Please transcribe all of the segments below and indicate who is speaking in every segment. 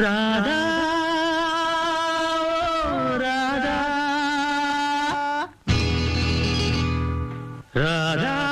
Speaker 1: ராதா ராதா. ராதா.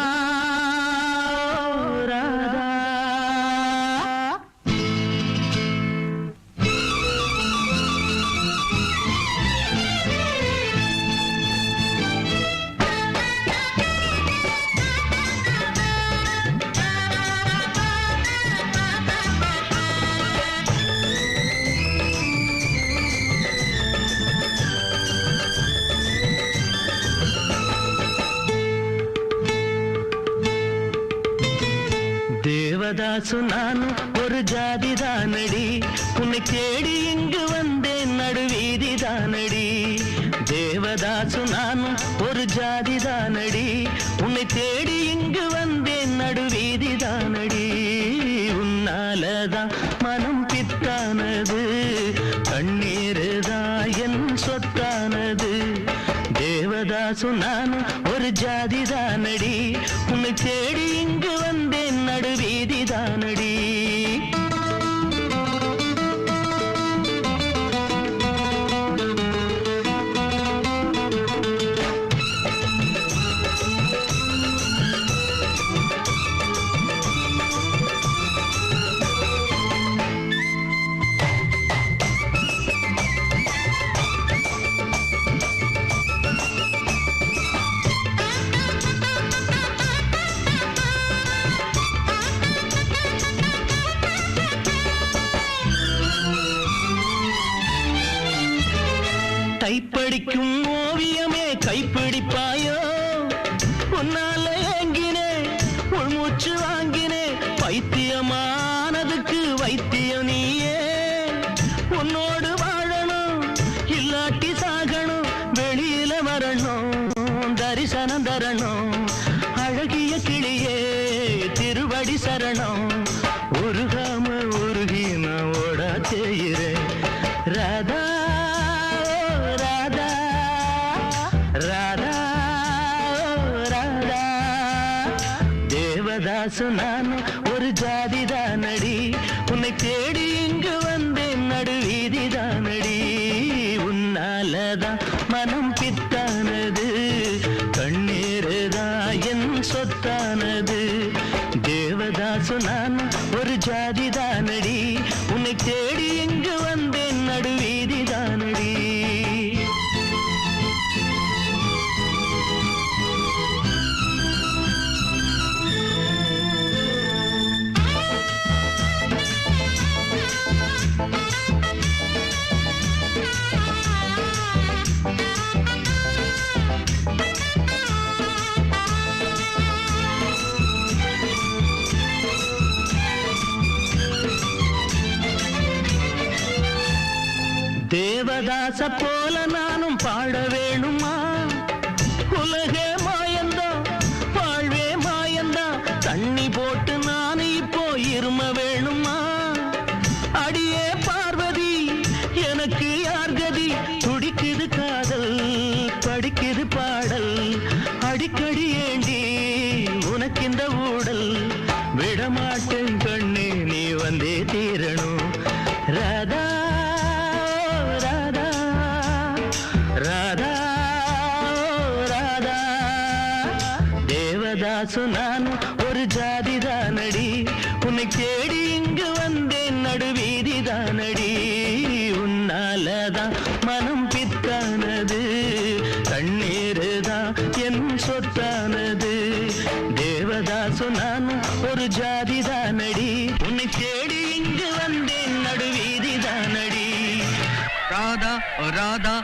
Speaker 1: தேவதாசு நானும் ஒரு ஜாதி தானடி உன்னை தேடி இங்கு வந்தேன் நடுவீதி தானடி தேவதாசு நானும் ஒரு ஜாதி தானடி உன்னை தேடி இங்கு வந்தேன் நடுவீதி தானடி உன்னாலதான் மனம் பித்தானது கண்ணீரு தான் என் சொத்தானது. தேவதாசு நானும் ஒரு ஜாதி தானடி உன்னை தேடி இங்கு வந்தேன் நீதானடி. கைப்படிக்கும் ஓவியமே கைப்பிடிப்பாயோ? உன்னால ஏங்கினே உள்மூச்சு வாங்கினே பைத்தியமானதுக்கு வைத்தியம் நீயே. உன்னோடு வாழணும் இல்லாட்டி சாகணும் வெளியில வரணும் தரிசனம் தரணும். அழகிய கிளியே திருவடி சரணம். தேவதாசு நான் ஒரு ஜாதி தானடி உன்னை தேடி இங்கு வந்தேன் நடுவீதி தானடி உன்னாலதான் மனம் பித்தானது கண்ணீருதான் என் சொத்தானது. தேவதாசு நான் ஒரு ஜாதி தானடி உன்னை தேடி இங்கு வந்தேன் நடுவீதி தேவதாச போல நானும் பாட வேணுமா? உலகே மாயந்தா வாழ்வே மாயந்தா தண்ணி போட்டு நான் இப்போ இரும வேணுமா? அடியே பார்வதி எனக்கு யார் கதி? துடிக்குது காதல் படிக்குது பாடல். அடிக்கடி ஏண்டி உனக்கு இந்த ஊடல் விடமாட்டேன் தேவதாசு நான் ஒரு ஜாதி தானடி உன்னை தேடி இங்கு வந்தேன் நடுவீதி தானடி உன்னாலதான் மனம் பித்தானது கண்ணீருதான் என் சொத்தானது. தேவதாசு நான் ஒரு ஜாதி தானடி உன்னை தேடி இங்கு வந்தேன் நடுவீதி தானடி
Speaker 2: ராதா ராதா.